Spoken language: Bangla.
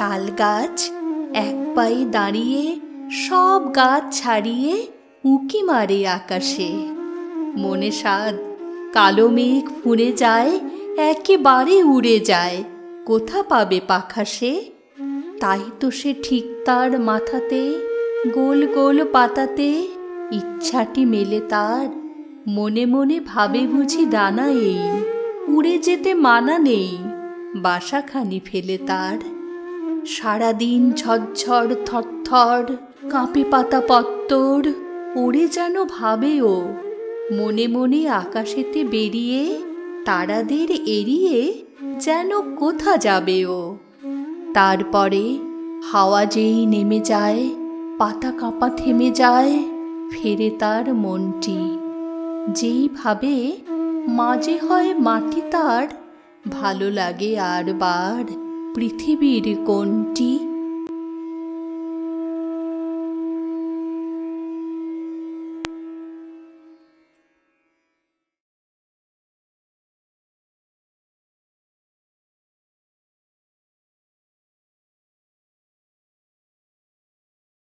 তাল গাছ, এক পায়ে দাঁড়িয়ে, সব গাছ ছাড়িয়ে উঁকি মারে আকাশে। মনে সাদ কালো মেঘ ফুঁড়ে যায়, একেবারে উড়ে যায়। কোথা পাবে পাখা সে? তাই তো সে ঠিক তার মাথাতে, গোল গোল পাতাতে, ইচ্ছাটি মেলে তার। মনে মনে ভাবে বুঝি ডানা এই, উড়ে যেতে মানা নেই, বাসাখানি ফেলে তার। সারাদিন ঝরঝর, থরথর, কাঁপে পাতা পত্তর, ওরে যেন ভাবে ও। মনে মনে আকাশেতে বেরিয়ে, তারাদের এড়িয়ে যেন কোথা যাবে ও। তারপরে হাওয়া যেই নেমে যায়, পাতা কাঁপা থেমে যায়, ফেরে তার মনটি। যেইভাবে মাঝে হয় মাটি তার, ভালো লাগে আর বার। পৃথিবীর কোনটি?